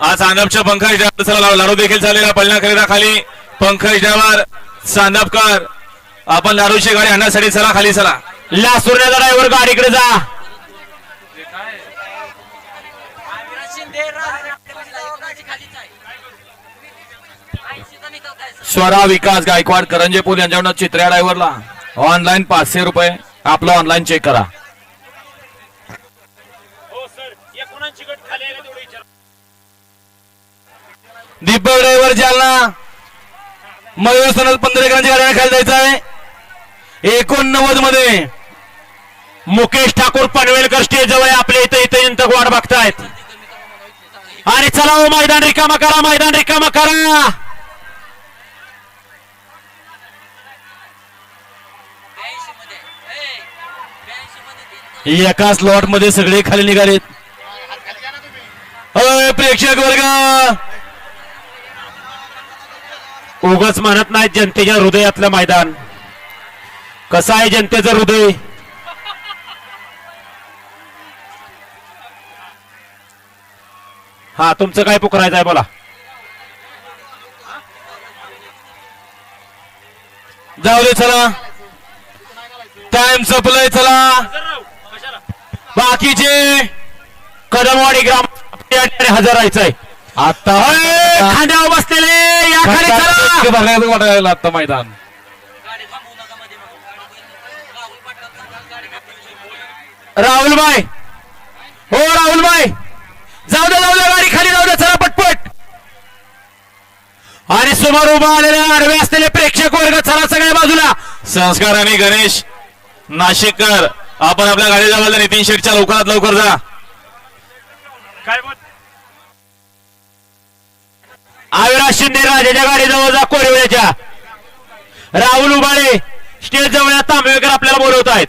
आज चांदपच्या पंकज ड्रायव्हर चला लाडू देखील झालेला पलना खरेदा खाली पंकज ड्रायव्हर चांदपकर आपण लाडूची गाडी आणण्यासाठी चला खाली चला. लासुरण्याचा ड्रायव्हर गाडीकडे जा. स्वरा विकास गायकवाड करंजे पूल यांच्याकडून चित्र्या ड्रायव्हरला. ऑनलाईन पाचशे रुपये. आपलं ऑनलाईन चेक करा. दीपक ड्रायव्हर जालना. मयूर सनद पंधरेकरांच्या एकरांची गाड्या खाली जायचं आहे. एकोणनव्वदमध्ये मुकेश ठाकूर पनवेलकर स्टेज जवळ आपल्या इथे इथे इंतक वाट बघतायत. आणि चला हो मैदान रिकामा करा मैदान रिकामा करा. एका स्लॉटमध्ये सगळे खाली निघालेत. प्रेक्षक वर्ग. उगाच म्हणत नाही जनतेच्या हृदयातलं मैदान. कसं आहे जनतेचं हृदय? हा तुमचं काय पुकरायचं आहे बोला. जाऊ दे चला. टाइम संपलाय चला. बाकीचे कदमवाडी ग्राम हजार हजर राहायचंय. आता खांद्यावर बस खाली चला! वाटायला आता मैदान. राहुल भाई. हो राहुल भाई. जाऊ दे जाऊ दे गाडी खाली जाऊ दे चला पटपट. आणि समोर उभा आलेले आडवे असलेले प्रेक्षक वर्ग चला सगळ्या बाजूला. संस्कार आणि गणेश नाशिककर आपण आपल्या गाडी जवळ नितीन शेठच्या लवकरात लवकर जा. आविरा शिंदे राजाच्या गाडीजवळ जा कोरिवल्याच्या राहुल उबाळे स्टेज जवळ या तांबेकर आपल्याला बोलवत आहेत